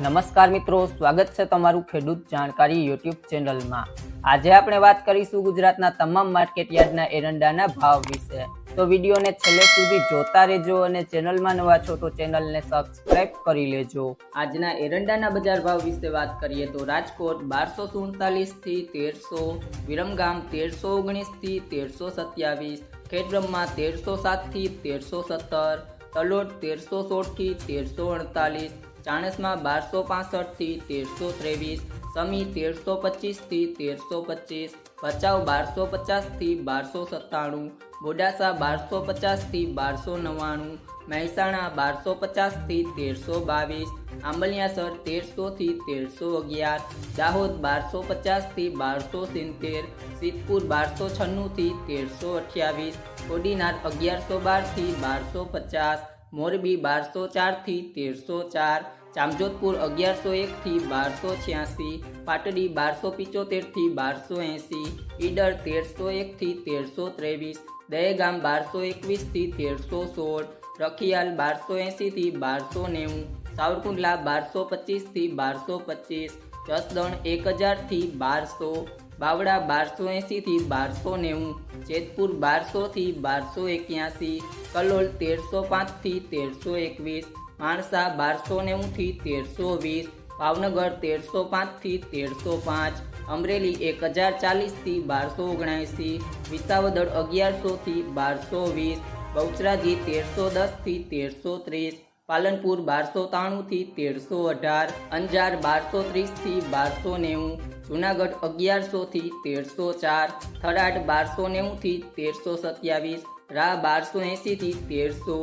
નમસ્કાર મિત્રો, સ્વાગત છે તમારું ખેડૂત જાણકારી યુટ્યુબ ચેનલમાં. આજે આપણે વાત કરીશું ગુજરાતના તમામ માર્કેટ યાર્ડના એરંડાના ભાવ વિશે. તો વિડીયોને છેલ્લે સુધી જોતા રહેજો અને ચેનલમાં નવા છો તો ચેનલને સબસ્ક્રાઇબ કરી લેજો. આજના એરંડાના બજાર ભાવ વિશે વાત કરીએ તો રાજકોટ બારસો સુડતાલીસથી તેરસો, વિરમગામ તેરસો ઓગણીસથી તેરસો સત્યાવીસ, ખેડબ્રહ્મા તેરસો સાતથી તેરસો સત્તર, તલોદ તેરસો સોળથી તેરસો અડતાલીસ ચાણસમાં બારસો પાસઠથી તેરસો ત્રેવીસ, સમી તેરસો પચીસથી તેરસો પચીસ, ભચાઉ બારસો પચાસથી બારસો સત્તાણું, બોડાસા બારસો પચાસથી બારસો નવ્વાણું, મહેસાણા બારસો પચાસથી તેરસો બાવીસ, આંબલિયાસર તેરસોથી તેરસો અગિયાર, દાહોદ બારસો પચાસથી બારસો સિત્તેર, સિદ્ધપુર બારસો છન્નુંથી તેરસો અઠ્યાવીસ, કોડીનાર અગિયારસો બારથી બારસો પચાસ મોરબી બારસો ચારથી તેરસો ચાર, જામજોધપુર અગિયારસો એકથી બારસો છ્યાસી, પાટડી બારસો પિચોતેરથી બારસો એંસી, ઈડર તેરસો એકથી તેરસો ત્રેવીસ, દહેગામ બારસો એકવીસથી તેરસો સોળ, રખિયાલ બારસો એંસીથી બારસો નેવું, સાવરકુંડલા બારસો પચીસથી બારસો પચીસ, જસદણ એક હજારથી બારસો બાવડા બારસો એંસીથી બારસો નેવું, જેતપુર બારસોથી બારસો એક્યાસી, કલોલ તેરસો પાંચથી તેરસો એકવીસ, માણસા બારસો નેવુંથી તેરસો વીસ, ભાવનગર તેરસો પાંચથી તેરસો પાંચ, અમરેલી એક હજાર ચાલીસથી બારસો ઓગણએંસી વિસાવદર અગિયારસોથી બારસો વીસ, બહુચરાજી તેરસો દસથી તેરસો ત્રીસ પાલનપુર બારસો ત્રાણુંથી તેરસો અઢાર, અંજાર બારસો ત્રીસથી બારસો નેવું, જુનાગઢ અગિયારસોથી તેરસો ચાર, થરાદ બારસો નેવુંથી તેરસો સત્યાવીસ રા બારસો એંસીથી તેરસો,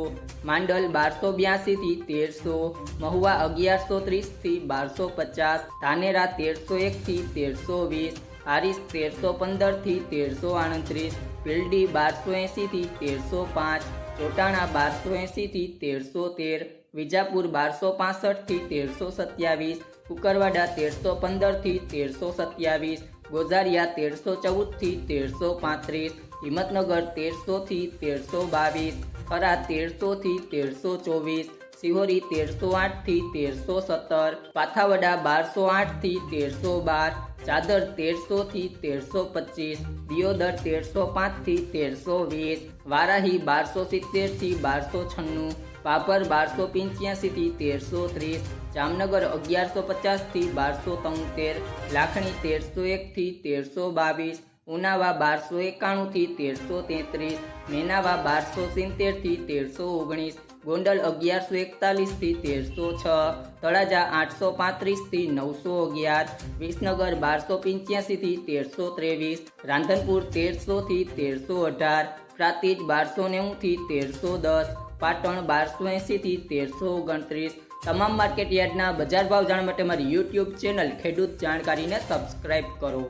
માંડલ બારસો બ્યાસીથી તેરસો, મહુવા અગિયારસો ત્રીસથી બારસો પચાસ, ધાનેરા તેરસો એકથી તેરસો વીસ, હારીસ તેરસો પંદરથી તેરસો આડત્રીસ પીલડી બારસો એંસીથી તેરસો પાંચ, ચોટાણા બારસો એંસીથી તેરસો તેર વિજાપુર બારસો પાસઠથી તેરસો સત્યાવીસ, કુકરવાડા તેરસો પંદરથી તેરસો સત્યાવીસ, ગોઝારિયા તેરસો ચૌદથી તેરસો પાંત્રીસ, હિંમતનગર તેરસોથી તેરસો બાવીસ ખરા તેરસોથી તેરસો ચોવીસ, સિહોરી તેરસો આઠથી તેરસો સત્તર, પાથાવડા બારસો આઠથી તેરસો બાર, ચાદર તેરસોથી તેરસો પચીસ, દિયોદર તેરસો પાંચથી તેરસો વીસ, વારાહી બારસો સિત્તેરથી બારસો છન્નું પાભર બારસો પંચ્યાસીથી તેરસો ત્રીસ, જામનગર અગિયારસો પચાસથી બારસો તોતેર, લાખણી તેરસો એકથી તેરસો બાવીસ, ઉનાવા બારસો એકાણુંથી તેરસો તેત્રીસ, મેનાવા બારસો સિત્તેરથી તેરસો ઓગણીસ, ગોંડલ અગિયારસો એકતાલીસથી તેરસો છ, તળાજા આઠસો પાંત્રીસથી નવસો અગિયાર, વિસનગર બારસો પંચ્યાસીથી તેરસો ત્રેવીસ, રાંધનપુર તેરસોથી તેરસો અઢાર, પ્રાતિજ બારસો નેવુંથી તેરસો દસ પાટણ બારસો એંસીથી તેરસો ઓગણત્રીસ. તમામ માર્કેટ યાર્ડના બજાર ભાવ જાણવા માટે મારી યુટ્યુબ ચેનલ ખેડૂત જાણકારીને સબસ્ક્રાઇબ કરો.